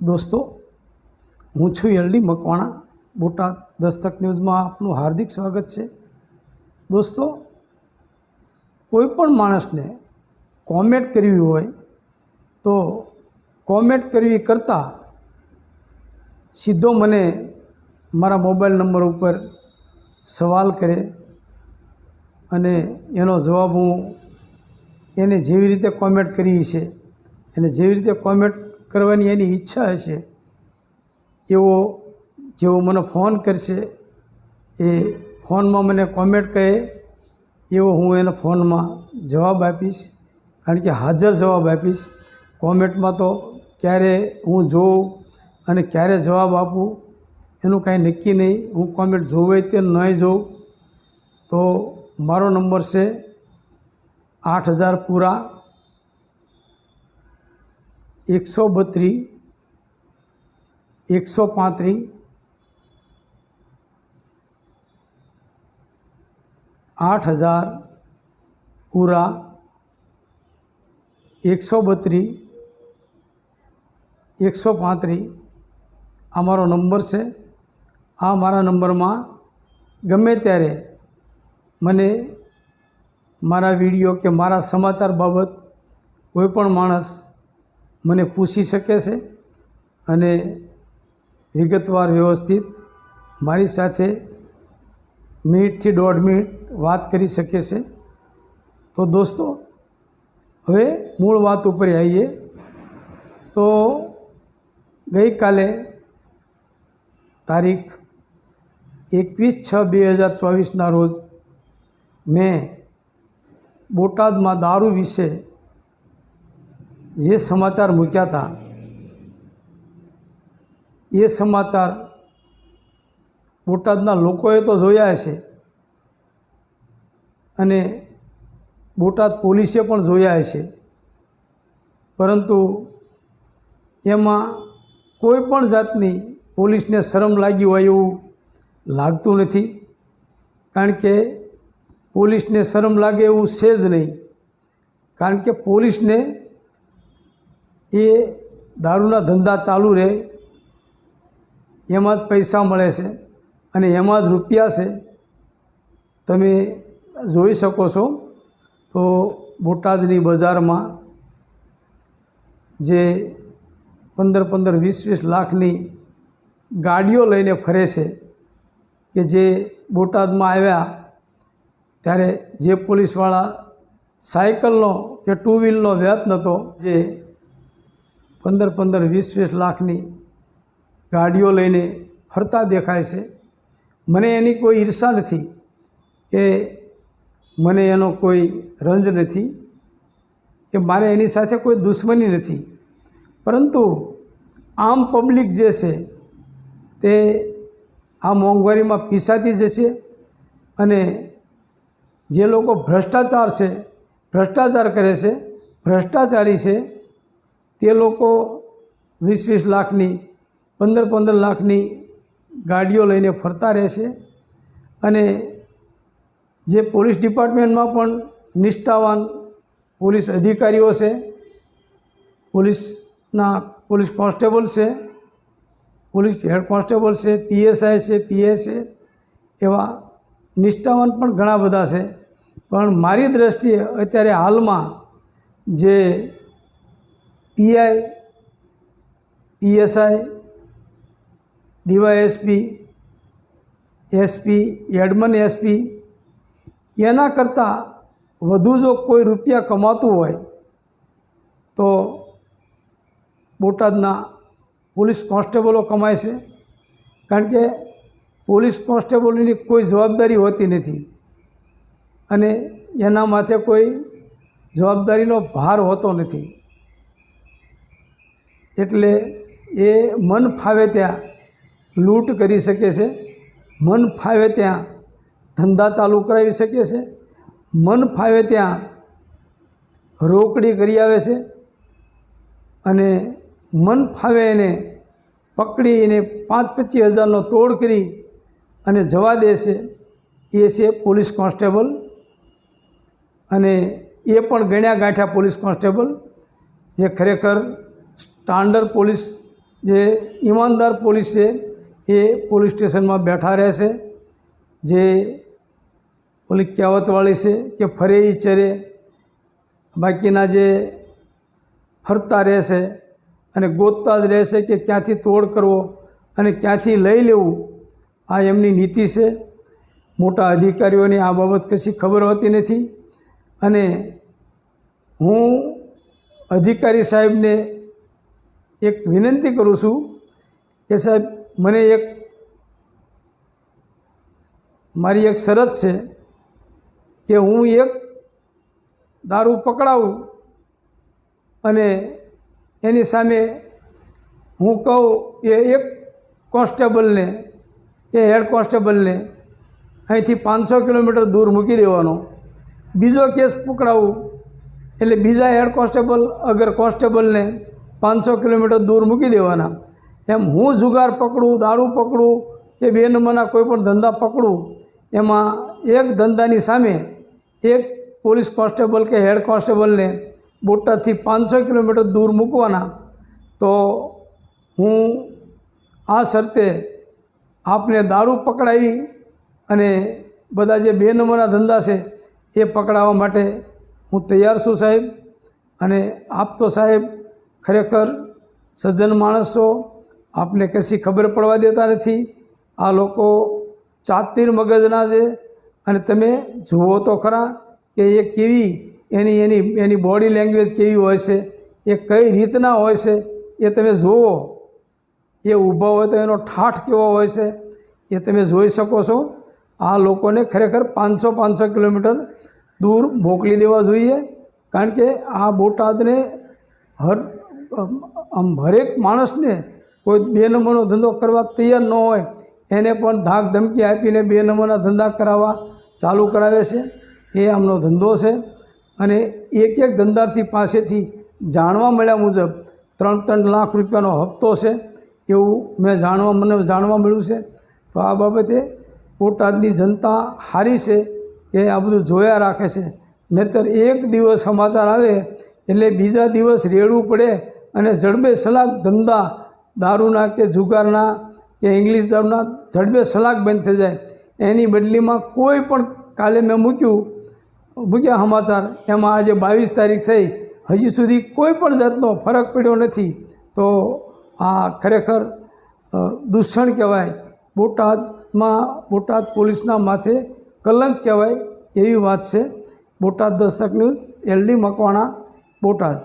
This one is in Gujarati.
દોસ્તો, હું છું એલડી મકવાણા બોટાદ દસ્તક ન્યૂઝમાં આપનું હાર્દિક સ્વાગત છે. દોસ્તો, કોઈ પણ માણસને કોમેન્ટ કરવી હોય, તો કોમેન્ટ કરવી કરતાં સીધો મને મારા મોબાઈલ નંબર ઉપર સવાલ કરે અને એનો જવાબ હું એને જેવી રીતે કોમેન્ટ કરી છે, એને જેવી રીતે કોમેન્ટ કરવાની એની ઈચ્છા હશે, એવો જેવો મને ફોન કરશે, એ ફોનમાં મને કોમેન્ટ કહે, એવો હું એને ફોનમાં જવાબ આપીશ, કારણ કે હાજર જવાબ આપીશ. કોમેન્ટમાં તો ક્યારે હું જોઉં અને ક્યારે જવાબ આપું, એનું કાંઈ નક્કી નહીં. હું કોમેન્ટ જોવે તે નહીં જોઉં, તો મારો નંબર છે આઠ હજાર પૂરા એકસો બત્રીસ એકસો પાંત્રીસ આઠ હજાર, પૂરા, એકસો બત્રીસ એકસો પાંત્રીસ આ મારો નંબર છે. આ મારા નંબરમાં ગમે ત્યારે મને મારા વીડિયો કે મારા સમાચાર બાબત કોઈ પણ માણસ મને પૂછી શકે છે અને વિગતવાર વ્યવસ્થિત મારી સાથે મિનિટથી દોઢ મિનિટ વાત કરી શકે છે. તો દોસ્તો, હવે મૂળ વાત ઉપર આવીએ. તો ગઈકાલે તારીખ એકવીસ છ બે હજાર ચોવીસના રોજ મેં બોટાદમાં દારૂ વિશે જે સમાચાર મૂક્યા હતા, એ સમાચાર બોટાદના લોકોએ તો જોયા હશે અને બોટાદ પોલીસે પણ જોયા હશે. પરંતુ એમાં કોઈ પણ જાતની પોલીસને શરમ લાગી હોય એવું લાગતું નથી, કારણ કે પોલીસને શરમ લાગે એવું છે જ નહીં. કારણ કે પોલીસને એ દારૂના ધંધા ચાલુ રહે, એમાં જ પૈસા મળે છે અને એમાં જ રૂપિયા છે. તમે જોઈ શકો છો તો બોટાદની બજારમાં જે પંદર પંદર વીસ વીસ લાખની ગાડીઓ લઈને ફરે છે કે જે બોટાદમાં આવ્યા ત્યારે જે પોલીસવાળા સાયકલનો કે ટુ વ્હીલનો વ્યત નહોતો, જે પંદર પંદર વીસ વીસ લાખની ગાડીઓ લઈને ફરતા દેખાય છે. મને એની કોઈ ઈર્ષા નથી કે મને એનો કોઈ રંજ નથી, કે મારે એની સાથે કોઈ દુશ્મની નથી. પરંતુ આમ પબ્લિક જે છે તે આ મોંઘવારીમાં પીસાતી જશે અને જે લોકો ભ્રષ્ટાચાર છે, ભ્રષ્ટાચાર કરે છે, ભ્રષ્ટાચારી છે તે લોકો વીસ વીસ લાખની, પંદર પંદર લાખની ગાડીઓ લઈને ફરતા રહેશે અને જે પોલીસ ડિપાર્ટમેન્ટમાં પણ નિષ્ઠાવાન પોલીસ અધિકારીઓ છે, પોલીસના પોલીસ કોન્સ્ટેબલ છે, પોલીસ હેડ કોન્સ્ટેબલ છે, પીએસઆઈ છે પીએસ છે, એવા નિષ્ઠાવાન પણ ઘણા બધા છે. પણ મારી દૃષ્ટિએ અત્યારે હાલમાં જે PI PSI DYSP SP admin SP એના કરતાં વધુ જો કોઈ રૂપિયા કમાતું હોય, તો બોટાદના પોલીસ કોન્સ્ટેબલો કમાય છે. કારણ કે પોલીસ કોન્સ્ટેબલોની કોઈ જવાબદારી હોતી નથી. અને એના માથે કોઈ જવાબદારીનો ભાર હોતો નથી. એટલે એ મન ફાવે ત્યાં લૂંટ કરી શકે છે, મન ફાવે ત્યાં ધંધા ચાલુ કરાવી શકે છે, મન ફાવે ત્યાં રોકડી કરી આવે છે અને મન ફાવે એને પકડી એને પાંચ પચીસ હજારનો તોડ કરી અને જવા દે છે. એ છે પોલીસ કોન્સ્ટેબલ અને એ પણ ગણ્યા ગાંઠ્યા પોલીસ કોન્સ્ટેબલ જે ખરેખર સ્ટાન્ડર્ડ પોલીસ જે ઈમાનદાર પોલીસ છે, એ પોલીસ સ્ટેશનમાં બેઠા રહેશે જે ઓલી કહેવતવાળી છે કે ફરે એ ચરે. બાકીના જે ફરતા રહેશે અને ગોતતા જ રહેશે કે ક્યાંથી તોડ કરવો અને ક્યાંથી લઈ લેવું, આ એમની નીતિ છે. મોટા અધિકારીઓને આ બાબત કશી ખબર હોતી નથી. અને હું અધિકારી સાહેબને એક વિનંતી કરું છું કે સાહેબ, મને એક મારી એક શરત છે કે હું એક દારૂ પકડાવું અને એની સામે હું કહું કે એક કોન્સ્ટેબલને, કે હેડ કોન્સ્ટેબલને અહીંથી પાંચસો કિલોમીટર દૂર મૂકી દેવાનો. બીજો કેસ પકડાવું એટલે બીજા હેડ કોન્સ્ટેબલ, અગર કોન્સ્ટેબલને પાંચસો કિલોમીટર દૂર મૂકી દેવાના. એમ હું જુગાર પકડું, દારૂ પકડું કે બે નંબરના કોઈપણ ધંધા પકડું, એમાં એક ધંધાની સામે એક પોલીસ કોન્સ્ટેબલ કે હેડ કોન્સ્ટેબલને બોટાદથી પાંચસો કિલોમીટર દૂર મૂકવાના. તો હું આ શરતે આપને દારૂ પકડાવી અને બધા જે બે નંબરના ધંધા છે એ પકડાવવા માટે હું તૈયાર છું સાહેબ. અને આપ તો સાહેબ ખરેખર સજ્જન માણસો આપને કશી ખબર પડવા દેતા નથી. આ લોકો ચાતીર મગજના છે અને તમે જુઓ તો ખરા કે એ કેવી એની એની એની બોડી લેંગ્વેજ કેવી હોય છે, એ કઈ રીતના હોય છે, એ તમે જુઓ. એ ઊભા હોય તો એનો ઠાઠ કેવો હોય છે, એ તમે જોઈ શકો છો. આ લોકોને ખરેખર પાંચસો પાંચસો કિલોમીટર દૂર મોકલી દેવા જોઈએ. કારણ કે આ બોટાદને હર આમ હરેક માણસને કોઈ બે નંબરનો ધંધો કરવા તૈયાર ન હોય, એને પણ ધાક ધમકી આપીને બે નંબરના ધંધા કરાવવા ચાલુ કરાવે છે. એ આમનો ધંધો છે અને એક એક ધંધાર્થી પાસેથી જાણવા મળ્યા મુજબ ત્રણ ત્રણ લાખ રૂપિયાનો હપ્તો છે એવું મેં જાણવા, મને જાણવા મળ્યું છે. તો આ બાબતે બોટાદની જનતા હારી છે કે આ બધું જોયા રાખે છે. નહીતર એક દિવસ સમાચાર આવે એટલે બીજા દિવસ રેડવું પડે અને જડબે સલાક ધંધા દારૂના કે જુગારના કે ઇંગ્લિશ દારૂના જડબે સલાક બંધ થઈ જાય. એની બદલીમાં કોઈ પણ કાલે મેં મૂક્યું, મૂક્યા સમાચાર, એમાં આજે બાવીસ તારીખ થઈ. હજી સુધી કોઈ પણ જાતનો ફરક પડ્યો નથી. તો આ ખરેખર દૂષણ કહેવાય. બોટાદમાં, બોટાદ પોલીસના માથે કલંક કહેવાય એવી વાત છે. Botad Dastak news, LD Makwana, Botad.